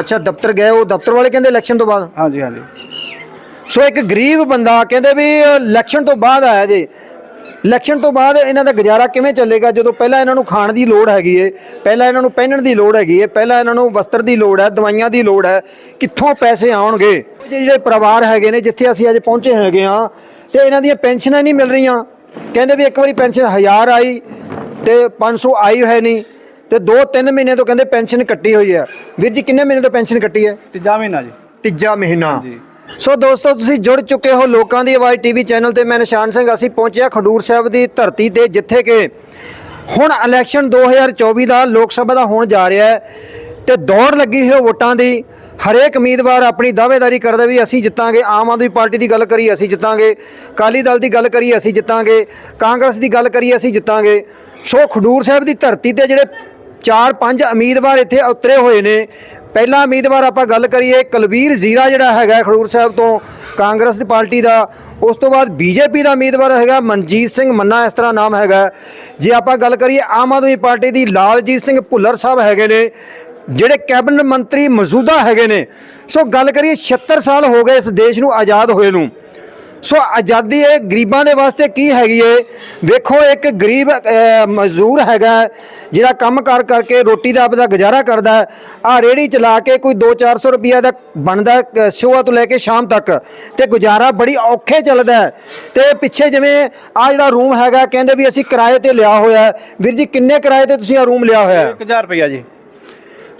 ਅੱਛਾ ਦਫ਼ਤਰ ਗਏ ਉਹ ਦਫ਼ਤਰ ਵਾਲੇ ਕਹਿੰਦੇ ਇਲੈਕਸ਼ਨ ਤੋਂ ਬਾਅਦ? ਹਾਂਜੀ ਹਾਂਜੀ। ਸੋ ਇੱਕ ਗਰੀਬ ਬੰਦਾ ਕਹਿੰਦੇ ਵੀ ਇਲੈਕਸ਼ਨ ਤੋਂ ਬਾਅਦ ਆਇਆ ਜੇ। ਇਲੈਕਸ਼ਨ ਤੋਂ ਬਾਅਦ ਇਹਨਾਂ ਦਾ ਗੁਜ਼ਾਰਾ ਕਿਵੇਂ ਚੱਲੇਗਾ? ਜਦੋਂ ਪਹਿਲਾਂ ਇਹਨਾਂ ਨੂੰ ਖਾਣ ਦੀ ਲੋੜ ਹੈਗੀ ਏ ਪਹਿਲਾਂ ਇਹਨਾਂ ਨੂੰ ਪਹਿਨਣ ਦੀ ਲੋੜ ਹੈਗੀ ਏ ਪਹਿਲਾਂ ਇਹਨਾਂ ਨੂੰ ਵਸਤਰ ਦੀ ਲੋੜ ਹੈ ਦਵਾਈਆਂ ਦੀ ਲੋੜ ਹੈ ਕਿੱਥੋਂ ਪੈਸੇ ਆਉਣਗੇ? ਜਿਹੜੇ ਪਰਿਵਾਰ ਹੈਗੇ ਨੇ ਜਿੱਥੇ ਅਸੀਂ ਅੱਜ ਪਹੁੰਚੇ ਹੈਗੇ ਆ ਤੇ ਇਹਨਾਂ ਦੀਆਂ ਪੈਨਸ਼ਨਾਂ ਨਹੀਂ ਮਿਲ ਰਹੀਆਂ। ਕਹਿੰਦੇ ਵੀ ਇੱਕ ਵਾਰੀ ਪੈਨਸ਼ਨ 1000 ਆਈ ਤੇ 500 ਆਈ ਹੈ ਨਹੀਂ। ਤੇ 2-3 ਮਹੀਨੇ ਤੋਂ ਕਹਿੰਦੇ ਪੈਨਸ਼ਨ ਕੱਟੀ ਹੋਈ ਹੈ ਵੀਰ ਜੀ ਕਿੰਨੇ ਮਹੀਨੇ ਤੋਂ ਪੈਨਸ਼ਨ ਕੱਟੀ ਹੈ? ਤੀਜਾ ਮਹੀਨਾ ਜੀ। ਤੀਜਾ ਮਹੀਨਾ। ਜੀ। ਸੋ ਦੋਸਤੋ ਤੁਸੀਂ ਜੁੜ ਚੁੱਕੇ ਹੋ ਲੋਕਾਂ ਦੀ ਆਵਾਜ਼ ਟੀਵੀ ਚੈਨਲ ਤੇ। ਮੈਂ ਨਿਸ਼ਾਨ ਸਿੰਘ ਅਸੀਂ ਪਹੁੰਚਿਆ ਖਡੂਰ ਸਾਹਿਬ ਦੀ ਧਰਤੀ ਤੇ ਜਿੱਥੇ ਕਿ ਹੁਣ ਇਲੈਕਸ਼ਨ 2024 ਦਾ ਲੋਕ ਸਭਾ ਦਾ ਹੋਣ ਜਾ ਰਿਹਾ ਹੈ ਤੇ ਦੌੜ ਲੱਗੀ ਹੈ ਵੋਟਾਂ ਦੀ। ਹਰੇਕ ਉਮੀਦਵਾਰ ਆਪਣੀ ਦਾਅਵੇਦਾਰੀ ਕਰਦਾ ਵੀ ਅਸੀਂ ਜਿੱਤਾਂਗੇ। ਆਮ ਆਦਮੀ ਪਾਰਟੀ ਦੀ ਗੱਲ ਕਰੀ ਅਸੀਂ ਜਿੱਤਾਂਗੇ। ਕਾਲੀ ਦਲ ਦੀ ਗੱਲ ਕਰੀ ਅਸੀਂ ਜਿੱਤਾਂਗੇ। ਕਾਂਗਰਸ ਦੀ ਗੱਲ ਕਰੀ ਅਸੀਂ ਜਿੱਤਾਂਗੇ। ਸੋ ਖਡੂਰ ਸਾਹਿਬ ਦੀ ਧਰਤੀ ਤੇ ਜਿਹੜੇ ਚਾਰ ਪੰਜ ਉਮੀਦਵਾਰ ਇੱਥੇ ਉਤਰੇ ਹੋਏ ਨੇ। ਪਹਿਲਾ ਉਮੀਦਵਾਰ ਆਪਾਂ ਗੱਲ ਕਰੀਏ, ਕੁਲਵੀਰ ਜ਼ੀਰਾ ਜਿਹੜਾ ਹੈਗਾ ਖਡੂਰ ਸਾਹਿਬ ਤੋਂ ਕਾਂਗਰਸ ਦੀ ਪਾਰਟੀ ਦਾ। ਉਸ ਤੋਂ ਬਾਅਦ ਬੀਜੇਪੀ ਦਾ ਉਮੀਦਵਾਰ ਹੈਗਾ ਮਨਜੀਤ ਸਿੰਘ ਮੰਨਾ, ਇਸ ਤਰ੍ਹਾਂ ਨਾਮ ਹੈਗਾ। ਜੇ ਆਪਾਂ ਗੱਲ ਕਰੀਏ, ਆਮ ਆਦਮੀ ਪਾਰਟੀ ਦੀ ਲਾਲਜੀਤ ਸਿੰਘ ਭੁੱਲਰ ਸਾਹਿਬ ਹੈਗੇ ਨੇ, ਜਿਹੜੇ ਕੈਬਨਿਟ ਮੰਤਰੀ ਮੌਜੂਦਾ ਹੈਗੇ ਨੇ। ਸੋ ਗੱਲ ਕਰੀਏ 76 ਸਾਲ ਹੋ ਗਏ ਇਸ ਦੇਸ਼ ਨੂੰ ਆਜ਼ਾਦ ਹੋਏ ਨੂੰ। ਸੋ ਆਜ਼ਾਦੀ ਇਹ ਗਰੀਬਾਂ ਦੇ ਵਾਸਤੇ ਕੀ ਹੈਗੀ ਏ ਵੇਖੋ ਇੱਕ ਗਰੀਬ ਮਜ਼ਦੂਰ ਹੈਗਾ ਜਿਹੜਾ ਕੰਮ ਕਰ ਕਰਕੇ ਰੋਟੀ ਦਾ ਆਪਦਾ ਗੁਜ਼ਾਰਾ ਕਰਦਾ ਆ ਰੇੜੀ ਚਲਾ ਕੇ ਕੋਈ 2-400 ਰੁਪਈਆ ਦਾ ਬਣਦਾ ਹੈ, ਤੋਂ ਲੈ ਕੇ ਸ਼ਾਮ ਤੱਕ ਤੇ ਗੁਜ਼ਾਰਾ ਬੜੀ ਔਖੇ ਚੱਲਦਾ ਹੈ। ਤੇ ਪਿੱਛੇ ਜਿਵੇਂ ਆ ਜਿਹੜਾ ਰੂਮ ਹੈਗਾ ਕਹਿੰਦੇ ਵੀ ਅਸੀਂ ਕਿਰਾਏ ਤੇ ਲਿਆ ਹੋਇਆ ਵੀਰ ਜੀ ਕਿੰਨੇ ਕਿਰਾਏ ਤੇ ਤੁਸੀਂ ਆ ਰੂਮ ਲਿਆ ਹੋਇਆ ਹੈ? 1000 ਰੁਪਇਆ ਜੀ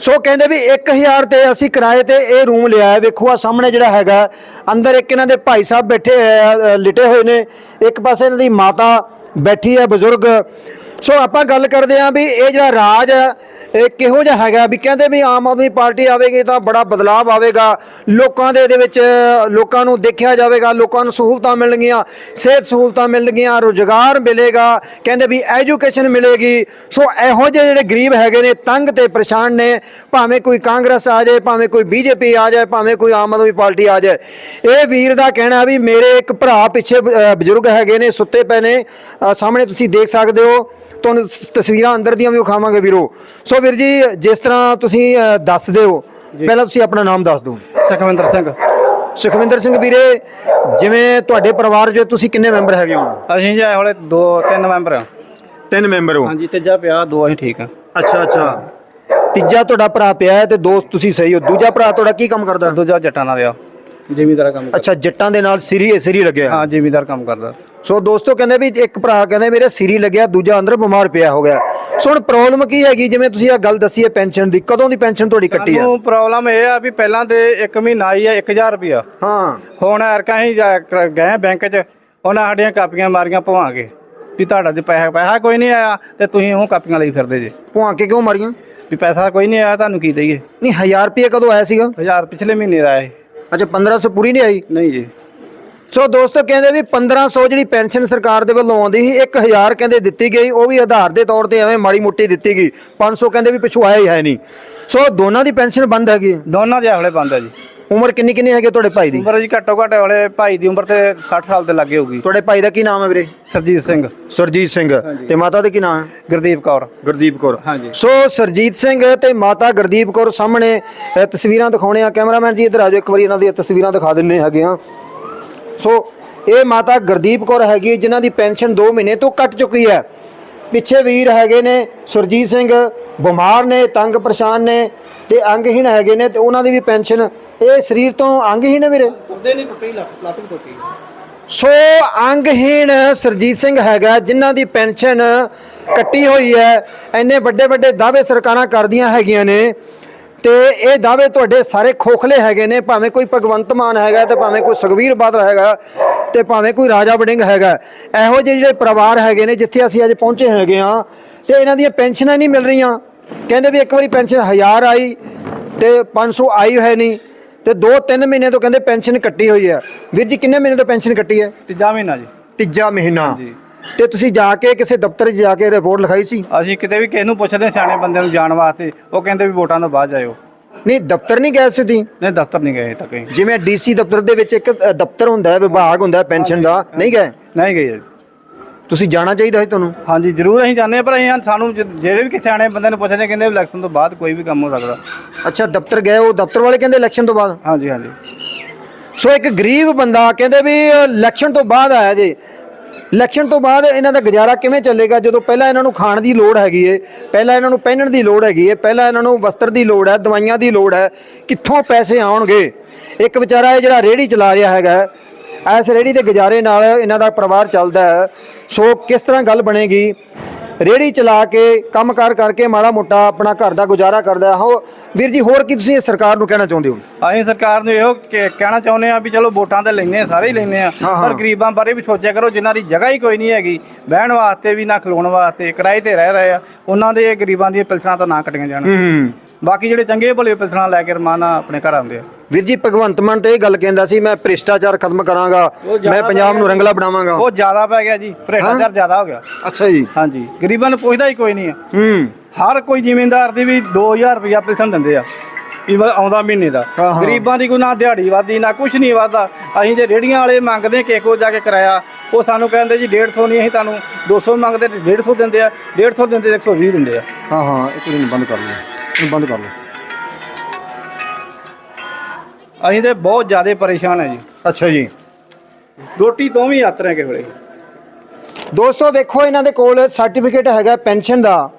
ਸੋ ਕਹਿੰਦੇ ਵੀ 1000 ਤੇ ਅਸੀਂ ਕਿਰਾਏ ਤੇ ਇਹ ਰੂਮ ਲਿਆ ਹੈ। ਵੇਖੋ ਆ ਸਾਹਮਣੇ ਜਿਹੜਾ ਹੈਗਾ ਅੰਦਰ ਇੱਕ ਇਹਨਾਂ ਦੇ ਭਾਈ ਸਾਹਿਬ ਬੈਠੇ ਆ, ਲਿਟੇ ਹੋਏ ਨੇ। ਇੱਕ ਪਾਸੇ ਇਹਨਾਂ ਦੀ ਮਾਤਾ ਬੈਠੀ ਹੈ ਬਜ਼ੁਰਗ। ਸੋ ਆਪਾਂ ਗੱਲ ਕਰਦੇ ਆਂ ਵੀ ਇਹ ਜਿਹੜਾ ਰਾਜ ਹੈ, ਇਹ ਕਿਹੋ ਜਿਹਾ ਹੈਗਾ? ਵੀ ਕਹਿੰਦੇ ਵੀ ਆਮ ਆਦਮੀ ਪਾਰਟੀ ਆਵੇਗੀ ਤਾਂ ਬੜਾ ਬਦਲਾਅ ਆਵੇਗਾ। ਲੋਕਾਂ ਦੇ ਇਹਦੇ ਵਿੱਚ, ਲੋਕਾਂ ਨੂੰ ਦੇਖਿਆ ਜਾਵੇਗਾ, ਲੋਕਾਂ ਨੂੰ ਸਹੂਲਤਾਂ ਮਿਲਣਗੀਆਂ, ਸਿਹਤ ਸਹੂਲਤਾਂ ਮਿਲਣਗੀਆਂ, ਰੋਜ਼ਗਾਰ ਮਿਲੇਗਾ, ਕਹਿੰਦੇ ਵੀ ਐਜੂਕੇਸ਼ਨ ਮਿਲੇਗੀ। ਸੋ ਇਹੋ ਜਿਹੇ ਜਿਹੜੇ ਗਰੀਬ ਹੈਗੇ ਨੇ, ਤੰਗ ਤੇ ਪਰੇਸ਼ਾਨ ਨੇ, ਭਾਵੇਂ ਕੋਈ ਕਾਂਗਰਸ ਆ ਜਾਏ, ਭਾਵੇਂ ਕੋਈ ਬੀਜੇਪੀ ਆ ਜਾਏ, ਭਾਵੇਂ ਕੋਈ ਆਮ ਆਦਮੀ ਪਾਰਟੀ ਆ ਜਾਏ। ਇਹ ਵੀਰ ਦਾ ਕਹਿਣਾ ਵੀ ਮੇਰੇ ਇੱਕ ਭਰਾ ਪਿੱਛੇ ਬਜ਼ੁਰਗ ਹੈਗੇ ਨੇ, ਸੁੱਤੇ ਪਏ ਨੇ। ਸਾਹਮਣੇ ਤੁਸੀਂ ਦੇਖ ਸਕਦੇ ਹੋ। ਤੁਹਾਨੂੰ ਤਸਵੀਰਾਂ ਅੰਦਰ ਦੀਆਂ ਵੀ ਵਿਖਾਵਾਂਗੇ ਵੀਰੋ। ਸੋ ਵੀਰ ਜੀ ਜਿਸ ਤਰ੍ਹਾਂ ਤੁਸੀਂ ਦੱਸਦੇ ਹੋ ਪਹਿਲਾਂ ਤੁਸੀਂ ਆਪਣਾ ਨਾਮ ਦੱਸ ਦਿਓ। ਸੁਖਵਿੰਦਰ ਸਿੰਘ। ਸੁਖਵਿੰਦਰ ਸਿੰਘ ਵੀਰੇ ਜਿਵੇਂ ਤੁਹਾਡੇ ਪਰਿਵਾਰ 'ਚ ਤੁਸੀਂ ਕਿੰਨੇ ਮੈਂਬਰ ਹੈਗੇ ਹੋ? ਅਸੀਂ ਜੀ ਇਹ ਵਾਲੇ ਦੋ ਤਿੰਨ ਮੈਂਬਰ ਤਿੰਨ ਮੈਂਬਰ ਹੋ। ਹਾਂਜੀ ਤੀਜਾ ਪਿਆ ਦੋ ਅਸੀਂ ਠੀਕ ਆ। ਅੱਛਾ ਅੱਛਾ। ਤੀਜਾ ਤੁਹਾਡਾ ਭਰਾ ਪਿਆ ਹੈ ਤੇ ਦੋਸਤ ਤੁਸੀਂ ਸਹੀ ਹੋ। ਦੂਜਾ ਭਰਾ ਤੁਹਾਡਾ ਕੀ ਕੰਮ ਕਰਦਾ? ਦੂਜਾ ਜੱਟਾਂ ਨਾਲ ਰਿਹਾ ਜ਼ਿਮੀਦਾਰ ਕੰਮ ਅੱਛਾ ਜੱਟਾਂ ਦੇ ਨਾਲ ਸਿਰੀ ਸਿਰੀ ਲੱਗਿਆ। ਹਾਂ ਜ਼ਿਮੀਦਾਰ ਕੰਮ ਕਰਦਾ। ਸੋ ਦੋਸਤੋ ਕਹਿੰਦੇ ਵੀ ਇੱਕ ਭਰਾ ਕਹਿੰਦੇ ਮੇਰੇ ਸਿਰੀ ਲੱਗਿਆ ਦੂਜਾ ਅੰਦਰ ਬਿਮਾਰ ਪਿਆ ਹੋ ਗਿਆ। ਸੋ ਹੁਣ ਪ੍ਰੋਬਲਮ ਕੀ ਹੈਗੀ? ਜਿਵੇਂ ਤੁਸੀਂ ਇਹ ਗੱਲ ਦੱਸੀ ਹੈ ਪੈਨਸ਼ਨ ਦੀ ਕਦੋਂ ਦੀ ਪੈਨਸ਼ਨ ਤੁਹਾਡੀ ਕੱਟੀ ਆ? ਸਾਨੂੰ ਪ੍ਰੋਬਲਮ ਇਹ ਆ ਵੀ ਪਹਿਲਾਂ ਤੇ 1 ਮਹੀਨਾ ਆਈ ਆ 1000 ਰੁਪਇਆ। ਹਾਂ। ਹੁਣ ਐਰਕਾਂ ਅਸੀਂ ਜਾ ਕਰ- ਗਏ ਬੈਂਕ 'ਚ ਉਹਨਾਂ ਸਾਡੀਆਂ ਕਾਪੀਆਂ ਮਾਰੀਆਂ ਭਵਾਂਗੇ। ਵੀ ਤੁਹਾਡਾ ਤੇ ਪੈਸਾ ਪੈਸਾ ਕੋਈ ਨਹੀਂ ਆਇਆ ਤੇ ਤੁਸੀਂ ਉਹ ਕਾਪੀਆਂ ਲਈ ਫਿਰਦੇ ਜੇ। ਭੁਆਂ ਕੇ ਕਿਉਂ ਮਾਰੀਆਂ? ਵੀ ਪੈਸਾ ਕੋਈ ਨਹੀਂ ਆਇਆ ਤੁਹਾਨੂੰ ਕੀ ਦਈਏ? ਨਹੀਂ 1000 ਰੁਪਏ ਕਦੋਂ ਆਇਆ ਸੀਗਾ? 1000 ਪਿਛਲੇ ਮਹੀਨੇ ਦਾ ਹੈ ਅੱਛਾ 1500 ਪੂਰੀ ਨਹੀਂ ਆਈ? ਨਹੀਂ ਜੀ। ਸੋ ਦੋਸਤੋ ਕਹਿੰਦੇ ਵੀ 1500 ਜਿਹੜੀ ਪੈਨਸ਼ਨ ਸਰਕਾਰ ਦੇ ਵੱਲੋਂ ਆਉਂਦੀ ਸੀ 1000 ਕਹਿੰਦੇ ਦਿੱਤੀ ਗਈ ਉਹ ਵੀ ਆਧਾਰ ਦੇ ਤੌਰ ਤੇ ਐਵੇਂ ਮਾੜੀ ਮੋਟੀ ਦਿੱਤੀ ਗਈ। 500 ਕਹਿੰਦੇ ਵੀ ਪਿਛੂ ਆਇਆ ਹੀ ਹੈ ਨਹੀਂ। ਸੋ ਦੋਨਾਂ ਦੀ ਪੈਨਸ਼ਨ ਬੰਦ ਹੈਗੀ ਹੈ। ਦੋਨਾਂ ਦੇ ਹਵਲੇ ਬੰਦ ਆ ਜੀ। ਉਮਰ ਕਿੰਨੀ ਕਿੰਨੀ ਹੈਗੀ ਤੁਹਾਡੇ ਭਾਈ ਦੀ? ਉਮਰ ਜੀ ਘੱਟੋ ਘੱਟ ਵਾਲੇ ਭਾਈ ਦੀ ਉਮਰ ਤੇ 60 ਸਾਲ ਦੇ ਲੱਗੇ ਹੋਊਗੀ। ਤੁਹਾਡੇ ਭਾਈ ਦਾ ਕੀ ਨਾਮ ਹੈ ਵੀਰੇ? ਸਰਜੀਤ ਸਿੰਘ। ਸਰਜੀਤ ਸਿੰਘ। ਤੇ ਮਾਤਾ ਦਾ ਕੀ ਨਾਮ ਹੈ? ਗੁਰਦੀਪ ਕੌਰ। ਗੁਰਦੀਪ ਕੌਰ। ਹਾਂਜੀ। ਸੋ ਸਰਜੀਤ ਸਿੰਘ ਤੇ ਮਾਤਾ ਗੁਰਦੀਪ ਕੌਰ ਸਾਹਮਣੇ ਤਸਵੀਰਾਂ ਦਿਖਾਉਣੇ ਆ। ਕੈਮਰਾਮੈਨ ਜੀ ਇੱਧਰ ਆ ਜਾਓ ਇੱਕ ਵਾਰੀ ਇਹਨਾਂ ਦੀਆਂ ਤਸਵੀਰਾਂ ਦਿਖਾ ਦਿੰਨੇ ਹੈਗੇ ਆ। ਸੋ ਇਹ ਮਾਤਾ ਗੁਰਦੀਪ ਕੌਰ ਹੈਗੀ ਜਿਨ੍ਹਾਂ ਦੀ ਪੈਨਸ਼ਨ 2 ਮਹੀਨੇ ਤੋਂ ਕੱਟ ਚੁੱਕੀ ਹੈ। ਪਿੱਛੇ ਵੀਰ ਹੈਗੇ ਨੇ ਸੁਰਜੀਤ ਸਿੰਘ ਬਿਮਾਰ ਨੇ ਤੰਗ ਪਰੇਸ਼ਾਨ ਨੇ ਤੇ ਅੰਗਹੀਣ ਹੈਗੇ ਨੇ ਤੇ ਉਹਨਾਂ ਦੀ ਵੀ ਪੈਨਸ਼ਨ। ਇਹ ਸਰੀਰ ਤੋਂ ਅੰਗਹੀਣ ਵੀਰੇ? ਤੁਰਦੇ ਨਹੀਂ ਟੁੱਟੀ ਲੱਤ ਲੱਤ ਟੁੱਟੀ ਸੋ ਅੰਗਹੀਣ ਸਰਜੀਤ ਸਿੰਘ ਹੈਗਾ ਜਿਨ੍ਹਾਂ ਦੀ ਪੈਨਸ਼ਨ ਕੱਟੀ ਹੋਈ ਹੈ। ਇੰਨੇ ਵੱਡੇ ਵੱਡੇ ਦਾਅਵੇ ਸਰਕਾਰਾਂ ਕਰਦੀਆਂ ਹੈਗੀਆਂ ਨੇ। ਤੇ ਇਹ ਦਾਅਵੇ ਤੁਹਾਡੇ ਸਾਰੇ ਖੋਖਲੇ ਹੈਗੇ ਨੇ ਭਾਵੇਂ ਕੋਈ ਭਗਵੰਤ ਮਾਨ ਹੈਗਾ ਤੇ ਭਾਵੇਂ ਕੋਈ ਸੁਖਬੀਰ ਬਾਦਲ ਹੈਗਾ ਤੇ ਭਾਵੇਂ ਕੋਈ ਰਾਜਾ ਵੜਿੰਗ ਹੈਗਾ। ਇਹੋ ਜਿਹੇ ਜਿਹੜੇ ਪਰਿਵਾਰ ਹੈਗੇ ਨੇ ਜਿੱਥੇ ਅਸੀਂ ਅੱਜ ਪਹੁੰਚੇ ਹੈਗੇ ਆ ਤੇ ਇਹਨਾਂ ਦੀਆਂ ਪੈਨਸ਼ਨਾਂ ਨਹੀਂ ਮਿਲ ਰਹੀਆਂ। ਕਹਿੰਦੇ ਵੀ ਇੱਕ ਵਾਰੀ ਪੈਨਸ਼ਨ 1000 ਆਈ ਤੇ 500 ਆਈ ਹੈ ਨਹੀਂ ਤੇ 2-3 ਮਹੀਨੇ ਤੋਂ ਕਹਿੰਦੇ ਪੈਨਸ਼ਨ ਕੱਟੀ ਹੋਈ ਹੈ। ਵੀਰ ਜੀ ਕਿੰਨੇ ਮਹੀਨੇ ਤੋਂ ਪੈਨਸ਼ਨ ਕੱਟੀ ਹੈ? ਤੀਜਾ ਮਹੀਨਾ ਜੀ। ਤੀਜਾ ਮਹੀਨਾ। ਜੀ। ਤੇ ਤੁਸੀਂ ਜਾ ਕੇ ਕਿਸੇ ਦਫ਼ਤਰ 'ਚ ਜਾ ਕੇ ਰਿਪੋਰਟ ਲਿਖਾਈ ਸੀ? ਅਸੀਂ ਕਿਤੇ ਵੀ ਕਿਸੇ ਨੂੰ ਪੁੱਛਦੇ ਹਾਂ ਸਿਆਣੇ ਬੰਦੇ ਨੂੰ ਜਾਣ ਵਾਸਤੇ ਉਹ ਕਹਿੰਦੇ ਵੀ ਵੋਟਾਂ ਤੋਂ ਬਾਅਦ ਜਾਇਓ। ਨਹੀਂ ਦਫ਼ਤਰ ਨਹੀਂ ਗਏ ਸੀ ਤੁਸੀਂ ਨਹੀਂ ਦਫ਼ਤਰ ਨਹੀਂ ਗਏ ਤੱਕ। ਜਿਵੇਂ ਡੀਸੀ ਦਫ਼ਤਰ ਦੇ ਵਿੱਚ ਇੱਕ ਅ, ਦਫ਼ਤਰ ਹੁੰਦਾ ਹੈ ਵਿਭਾਗ ਹੁੰਦਾ ਹੈ ਪੈਨਸ਼ਨ ਦਾ ਨਹੀਂ ਗਏ? ਨਹੀਂ ਗਏ। ਤੁਸੀਂ ਜਾਣਾ ਚਾਹੀਦਾ ਸੀ ਤੁਹਾਨੂੰ? ਹਾਂਜੀ ਜ਼ਰੂਰ ਅਸੀਂ ਹਾਂ ਪਰ ਅਸੀਂ ਸਾਨੂੰ ਜ- ਜਿਹੜੇ ਵੀ ਕਿਸੇ ਸਿਆਣੇ ਬੰਦੇ ਨੂੰ ਪੁੱਛਦੇ ਕਹਿੰਦੇ ਇਲੈਕਸ਼ਨ ਤੋਂ ਬਾਅਦ ਕੋਈ ਵੀ ਕੰਮ ਹੋ ਸਕਦਾ। ਅੱਛਾ ਦਫ਼ਤਰ ਗਏ ਉਹ ਦਫ਼ਤਰ ਵਾਲੇ ਕਹਿੰਦੇ ਇਲੈਕਸ਼ਨ ਤੋਂ ਬਾਅਦ? ਹਾਂਜੀ ਹਾਂਜੀ। ਸੋ ਇੱਕ ਗਰੀਬ ਬੰਦਾ ਕਹਿੰਦੇ ਵੀ ਇਲੈਕਸ਼ਨ ਤੋਂ ਬਾਅਦ ਆਇਆ ਜੇ ਇਲੈਕਸ਼ਨ ਤੋਂ ਬਾਅਦ ਇਹਨਾਂ ਦਾ ਗੁਜ਼ਾਰਾ ਕਿਵੇਂ ਚੱਲੇਗਾ? ਜਦੋਂ ਪਹਿਲਾਂ ਇਹਨਾਂ ਨੂੰ ਖਾਣ ਦੀ ਲੋੜ ਹੈਗੀ ਏ, ਪਹਿਲਾਂ ਇਹਨਾਂ ਨੂੰ ਪਹਿਨਣ ਦੀ ਲੋੜ ਹੈਗੀ ਏ, ਪਹਿਲਾਂ ਇਹਨਾਂ ਨੂੰ ਵਸਤਰ ਦੀ ਲੋੜ ਹੈ, ਦਵਾਈਆਂ ਦੀ ਲੋੜ ਹੈ, ਕਿੱਥੋਂ ਪੈਸੇ ਆਉਣਗੇ? ਇੱਕ ਵਿਚਾਰਾ ਇਹ ਜਿਹੜਾ ਰੇੜੀ ਚਲਾ ਰਿਹਾ ਹੈਗਾ ਐਸ ਰੇੜੀ ਦੇ ਗੁਜ਼ਾਰੇ ਨਾਲ ਇਹਨਾਂ ਦਾ ਪਰਿਵਾਰ ਚੱਲਦਾ ਹੈ। ਸੋ ਕਿਸ ਤਰ੍ਹਾਂ ਗੱਲ ਬਣੇਗੀ? ਰੇੜੀ ਚਲਾ ਕੇ ਕੰਮਕਾਰ ਕਰਕੇ ਮਾੜਾ ਮੋਟਾ ਆਪਣਾ ਘਰ ਦਾ ਗੁਜ਼ਾਰਾ ਕਰਦਾ ਹੈ। ਵੀਰ ਜੀ ਹੋਰ ਕੀ ਤੁਸੀਂ ਇਹ ਸਰਕਾਰ ਨੂੰ ਕਹਿਣਾ ਚਾਹੁੰਦੇ ਹੋ ਅਸੀਂ ਸਰਕਾਰ ਨੂੰ ਇਹੋ ਕਿ- ਕਹਿਣਾ ਚਾਹੁੰਦੇ ਆ ਵੀ ਚਲੋ ਵੋਟਾਂ ਤੇ ਲੈਨੇ ਆ ਸਾਰੇ ਹੀ ਲੈਨੇ ਆ ਹਾਂ, ਹਾਂ। ਪਰ ਗਰੀਬਾਂ ਬਾਰੇ ਵੀ ਸੋਚਿਆ ਕਰੋ ਜਿਨ੍ਹਾਂ ਦੀ ਜਗ੍ਹਾ ਹੀ ਕੋਈ ਨਹੀਂ ਹੈਗੀ ਬਹਿਣ ਵਾਸਤੇ ਵੀ ਨਾ ਖਲੋਣ ਵਾਸਤੇ ਕਿਰਾਏ ਤੇ ਰਹਿ ਰਹੇ ਆ ਉਹਨਾਂ ਦੇ ਗਰੀਬਾਂ ਦੀਆਂ ਪਿਲਸਣਾਂ ਤਾਂ ਨਾ ਕੱਟੀਆਂ ਜਾਣ ਹੂੰ ਬਾਕੀ ਜਿਹੜੇ ਚੰਗੇ ਭਲੇ ਪਿਲਸਣਾਂ ਲੈ ਕੇ ਰਮਾਨਾ ਆਪਣੇ ਘਰ ਆਉਂਦੇ ਆ। ਵੀਰ ਜੀ ਭਗਵੰਤ ਮਾਨ ਤੇ ਇਹ ਗੱਲ ਕਹਿੰਦਾ ਸੀ ਮੈਂ ਭ੍ਰਿਸ਼ਟਾਚਾਰ ਖਤਮ ਕਰਾਂਗਾ ਉਹ ਜ਼ਿਆਦਾ ਮੈਂ ਪੰਜਾਬ ਨੂੰ ਰੰਗਲਾ ਬਣਾਵਾਂਗਾ। ਉਹ ਜ਼ਿਆਦਾ ਪੈ ਗਿਆ ਜੀ ਭ੍ਰਿਸ਼ਟਾਚਾਰ ਜ਼ਿਆਦਾ ਹੋ ਗਿਆ। ਅੱਛਾ ਜੀ। ਹਾਂਜੀ ਗਰੀਬਾਂ ਨੂੰ ਪੁੱਛਦਾ ਹੀ ਕੋਈ ਨਹੀਂ ਆ। ਹੂੰ। ਹਰ ਕੋਈ ਜ਼ਿਮੀਂਦਾਰ ਦੀ ਵੀ 2000 ਰੁਪਇਆ ਪਿਲਸਣ ਦਿੰਦੇ ਆ ਈਵਨ ਆਉਂਦਾ ਮਹੀਨੇ ਦਾ। ਹਾਂ। ਗਰੀਬਾਂ ਦੀ ਕੋਈ ਨਾ ਦਿਹਾੜੀ ਵਾਦੀ ਨਾ ਕੁਝ ਨਹੀਂ ਵਾਦਾ ਅਸੀਂ ਜੇ ਰੇੜੀਆਂ ਵਾਲੇ ਮੰਗਦੇ ਕਿਸੇ ਕੋ ਜਾ ਕੇ ਕਰਾਇਆ ਉਹ ਸਾਨੂੰ ਕਹਿੰਦੇ ਜੀ 150 ਨਹੀਂ ਅਸੀਂ ਤੁਹਾਨੂੰ 200 ਮੰਗਦੇ ਤੇ 150 ਦਿੰਦੇ ਆ 150 ਦਿੰਦੇ ਤੇ 120 ਦਿੰਦੇ ਆ। ਹਾਂ ਹਾਂ ਇੱਕ ਮਿੰਟ ਬੰਦ ਕਰ ਲਓ। ਇਹਨੂੰ ਬੰਦ ਕਰ ਲਓ। ਅਸੀਂ ਤੇ ਬਹੁਤ ਜ਼ਿਆਦਾ ਪਰੇਸ਼ਾਨ ਹੈ ਜੀ। ਅੱਛਾ ਜੀ। ਰੋਟੀ ਤੋਂ ਵੀ ਯਾਤਰਾ ਕਿਸੇ ਵੇਲੇ ਦੋਸਤੋ ਵੇਖੋ ਇਹਨਾਂ ਦੇ ਕੋਲ ਸਰਟੀਫਿਕੇਟ ਹੈਗਾ ਪੈਨਸ਼ਨ ਦਾ।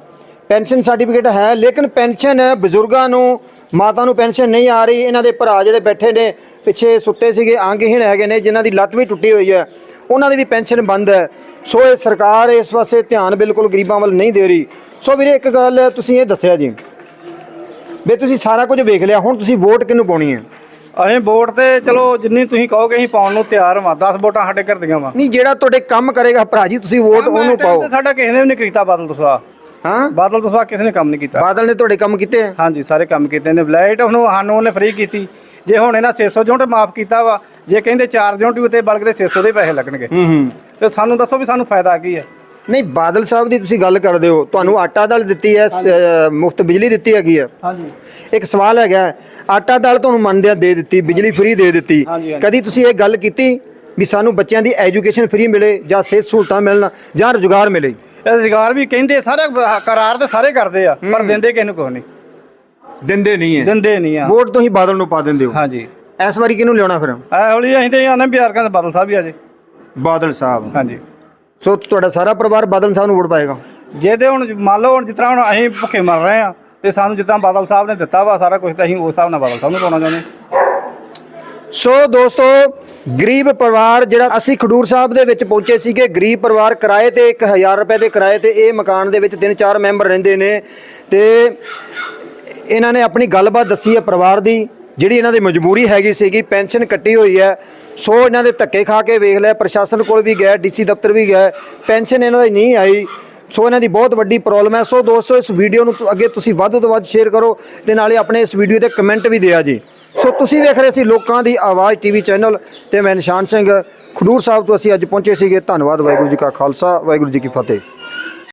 ਪੈਨਸ਼ਨ ਸਰਟੀਫਿਕੇਟ ਹੈ ਲੇਕਿਨ ਪੈਨਸ਼ਨ ਬਜ਼ੁਰਗਾਂ ਨੂੰ ਮਾਤਾ ਨੂੰ ਪੈਨਸ਼ਨ ਨਹੀਂ ਆ ਰਹੀ। ਇਹਨਾਂ ਦੇ ਭਰਾ ਜਿਹੜੇ ਬੈਠੇ ਨੇ ਪਿੱਛੇ ਸੁੱਤੇ ਸੀਗੇ ਅੰਗਹੀਣ ਹੈਗੇ ਨੇ ਜਿਨ੍ਹਾਂ ਦੀ ਲੱਤ ਵੀ ਟੁੱਟੀ ਹੋਈ ਹੈ ਉਹਨਾਂ ਦੀ ਵੀ ਪੈਨਸ਼ਨ ਬੰਦ ਹੈ। ਸੋ ਇਹ ਸਰਕਾਰ ਇਸ ਪਾਸੇ ਧਿਆਨ ਬਿਲਕੁਲ ਗਰੀਬਾਂ ਵੱਲ ਨਹੀਂ ਦੇ ਰਹੀ। ਸੋ ਵੀਰੇ ਇੱਕ ਗੱਲ ਤੁਸੀਂ ਇਹ ਦੱਸਿਆ ਜੀ ਵੀ ਤੁਸੀਂ ਸਾਰਾ ਕੁਝ ਵੇਖ ਲਿਆ ਹੁਣ ਤੁਸੀਂ ਵੋਟ ਕਿਹਨੂੰ ਪਾਉਣੀ ਹੈ? ਅਸੀਂ ਵੋਟ ਤੇ ਚਲੋ ਜਿੰਨੀ ਤੁਸੀਂ ਕਹੋਗੇ ਅਸੀਂ ਪਾਉਣ ਨੂੰ ਤਿਆਰ ਹਾਂ 10 ਵੋਟਾਂ ਸਾਡੇ ਘਰ ਦੀਆਂ ਵਾ। ਨਹੀਂ ਜਿਹੜਾ ਤੁਹਾਡੇ ਕੰਮ ਕਰੇਗਾ ਭਰਾ ਜੀ ਤੁਸੀਂ ਵੋਟ ਉਹਨੂੰ ਪਾਓ। ਸਾਡਾ ਕਿਸੇ ਨੇ ਵੀ ਨਹੀਂ ਕੀਤਾ ਬਾਦਲ ਦਸਵਾ। ਹਾਂ? ਬਾਦਲ ਦਸਵਾ ਕਿਸੇ ਨੇ ਕੰਮ ਨਹੀਂ ਕੀਤਾ। ਬਾਦਲ ਨੇ ਤੁਹਾਡੇ ਕੰਮ ਕੀਤੇ ਹਾਂਜੀ ਸਾਰੇ ਕੰਮ ਕੀਤੇ ਨੇ। ਲਾਈਟ ਹੁਣ ਸਾਨੂੰ ਉਹਨੇ ਫ੍ਰੀ ਕੀਤੀ। ਜੇ ਹੁਣ ਇਹਨਾਂ 600 ਯੂਨਿਟ ਮਾਫ ਕੀਤਾ ਵਾ ਜੇ ਕਹਿੰਦੇ 4 ਯੂਨਿਟ ਵੀ ਉੱਤੇ ਬਲਕ ਦੇ 600 ਦੇ ਪੈਸੇ ਲੱਗਣਗੇ। ਹੂੰ ਹੂੰ। ਤੇ ਸਾਨੂੰ ਦੱਸੋ ਵੀ ਸਾਨੂੰ ਫਾਇਦਾ ਕੀ ਹੈ? ਨਹੀਂ ਬਾਦਲ ਸਾਹਿਬ ਦੀ ਤੁਸੀਂ ਗੱਲ ਕਰਦੇ ਹੋ। ਤੁਹਾਨੂੰ ਆਟਾ ਦਾਲ ਦਿੱਤੀ ਹੈ ਮੁਫਤ ਬਿਜਲੀ ਦਿੱਤੀ ਹੈਗੀ ਹੈ। ਹਾਂਜੀ। ਇੱਕ ਸਵਾਲ ਹੈਗਾ ਹੈ, ਆਟਾ ਦਾਲ ਤੁਹਾਨੂੰ ਮੰਨਦਿਆਂ ਦੇ ਦਿੱਤੀ ਬਿਜਲੀ ਫ੍ਰੀ ਦੇ ਦਿੱਤੀ। ਕਦੀ ਤੁਸੀਂ ਇਹ ਗੱਲ ਕੀਤੀ ਵੀ ਸਾਨੂੰ ਬੱਚਿਆਂ ਦੀ ਐਜੂਕੇਸ਼ਨ ਫ੍ਰੀ ਮਿਲੇ ਜਾਂ ਸਿਹਤ ਸਹੂਲਤਾਂ ਮਿਲਣ ਜਾਂ ਰੁਜ਼ਗਾਰ ਮਿਲੇ? ਰੁਜ਼ਗਾਰ ਵੀ ਕਹਿੰਦੇ ਸਾਰੇ ਕਰਾਰ ਤੇ ਸਾਰੇ ਕਰਦੇ ਆ ਪਰ ਦਿੰਦੇ ਕਿਸੇ ਨੂੰ ਕੁਛ ਨਹੀਂ ਦਿੰਦੇ ਨਹੀਂ ਹੈ। ਦਿੰਦੇ ਨਹੀਂ ਆ। ਵੋਟ ਤੁਸੀਂ ਬਾਦਲ ਨੂੰ ਪਾ ਦਿੰਦੇ ਹੋ। ਹਾਂਜੀ। ਇਸ ਵਾਰੀ ਕਿਹਨੂੰ ਲਿਆਉਣਾ ਫਿਰ? ਐ ਹੌਲੀ ਅਸੀਂ ਤੇ ਆਨੇ ਬਿਹਾਰ ਕਹਿੰਦੇ ਬਾਦਲ ਸਾਹਿਬ ਵੀ ਆ ਜੇ। ਬਾਦਲ ਸਾਹਿਬ। ਹਾਂਜੀ। ਸੋ ਤੁਹਾਡਾ ਸਾਰਾ ਪਰਿਵਾਰ ਬਾਦਲ ਸਾਹਿਬ ਨੂੰ ਵੋਟ ਪਾਏਗਾ ਜੇ ਤੇ ਹੁਣ ਮੰਨ ਲਓ ਹੁਣ ਜਿਸ ਤਰ੍ਹਾਂ ਹੁਣ ਅਸੀਂ ਭੁੱਖੇ ਮਰ ਰਹੇ ਆ ਤੇ ਸਾਨੂੰ ਜਿੱਦਾਂ ਬਾਦਲ ਸਾਹਿਬ ਨੇ ਦਿੱਤਾ ਵਾ ਸਾਰਾ ਕੁਝ ਤਾਂ ਅਸੀਂ ਉਸ ਹਿਸਾਬ ਨਾਲ ਬਾਦਲ ਸਾਹਿਬ ਨੂੰ ਪਾਉਣਾ ਚਾਹੁੰਦੇ। ਸੋ ਦੋਸਤੋ ਗਰੀਬ ਪਰਿਵਾਰ ਜਿਹੜਾ ਅਸੀਂ ਖਡੂਰ ਸਾਹਿਬ ਦੇ ਵਿੱਚ ਪਹੁੰਚੇ ਸੀਗੇ ਗਰੀਬ ਪਰਿਵਾਰ ਕਿਰਾਏ ਤੇ 1000 ਰੁਪਏ ਦੇ ਕਿਰਾਏ ਤੇ ਇਹ ਮਕਾਨ ਦੇ ਵਿੱਚ ਤਿੰਨ ਚਾਰ ਮੈਂਬਰ ਰਹਿੰਦੇ ਨੇ ਤੇ ਇਹਨਾਂ ਨੇ ਆਪਣੀ ਗੱਲਬਾਤ ਦੱਸੀ ਹੈ ਪਰਿਵਾਰ ਦੀ ਜਿਹੜੀ ਇਹਨਾਂ ਦੀ ਮਜਬੂਰੀ ਹੈਗੀ ਸੀਗੀ, ਪੈਨਸ਼ਨ ਕੱਟੀ ਹੋਈ ਹੈ, ਸੋ ਇਹਨਾਂ ਦੇ ਧੱਕੇ ਖਾ ਕੇ ਵੇਖ ਲਿਆ, ਪ੍ਰਸ਼ਾਸਨ ਕੋਲ ਵੀ ਗਏ ਡੀਸੀ ਦਫ਼ਤਰ ਵੀ ਗਏ ਪੈਨਸ਼ਨ ਇਹਨਾਂ ਦੀ ਨਹੀਂ ਆਈ, ਸੋ ਇਹਨਾਂ ਦੀ ਬਹੁਤ ਵੱਡੀ ਪ੍ਰੋਬਲਮ ਹੈ। ਸੋ ਦੋਸਤੋ, ਇਸ ਵੀਡੀਓ ਨੂੰ ਅੱਗੇ ਤੁਸੀਂ ਵੱਧ ਤੋਂ ਵੱਧ ਸ਼ੇਅਰ ਕਰੋ ਤੇ ਨਾਲੇ ਆਪਣੇ ਇਸ ਵੀਡੀਓ ਤੇ ਕਮੈਂਟ ਵੀ ਦਿਆ ਜੀ। ਸੋ ਤੁਸੀਂ ਵੇਖ ਰਹੇ ਸੀ ਲੋਕਾਂ ਦੀ ਆਵਾਜ਼ ਟੀਵੀ ਚੈਨਲ ਤੇ ਮੈਂ ਨਿਸ਼ਾਨ ਸਿੰਘ ਖਡੂਰ ਸਾਹਿਬ ਤੋਂ ਅਸੀਂ ਅੱਜ ਪਹੁੰਚੇ ਸੀਗੇ। ਧੰਨਵਾਦ, ਵਾਹਿਗੁਰੂ ਜੀ ਕਾ ਖਾਲਸਾ, ਵਾਹਿਗੁਰੂ ਜੀ ਕੀ ਫਤਿਹ।